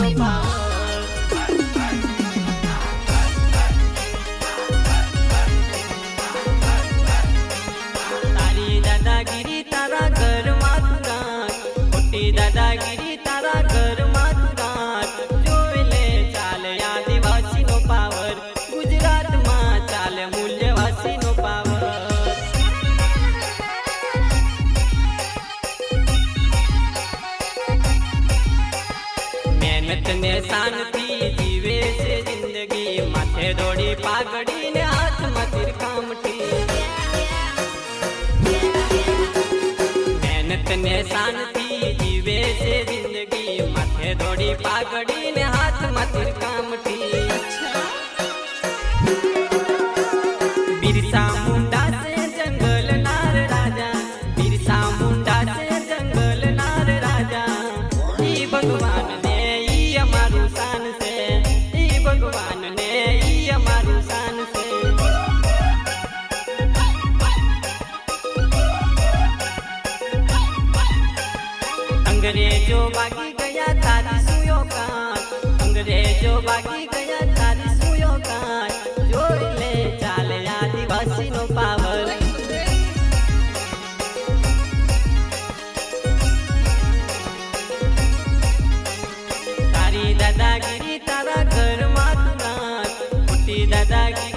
my mom. इतने शांति जीवे से ज़िंदगी माथे दौड़ी पागड़ी ने हाथ मतिर कामटी मेहनत ने शांति जीवे से ज़िंदगी माथे दौड़ी पागड़ी ने हाथ मतिर कामटी बिरसा मुंडा जंगल नार राजा, बिरसा मुंडा जंगल नार राजा भगवान। અંગ્રેજો બાકી ગયા તારી સુયો કાન અંગ્રેજો બાકી ગયા તારી સુયો કાન, જોઈ લે ચાલે આદિવાસી નો પાવર તારી દાદાગીરી તારા ઘરમાં તું નાખ મોટી દાદાગીરી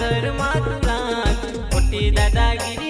ઘરમાં લાખ મોટી દાદાગીરી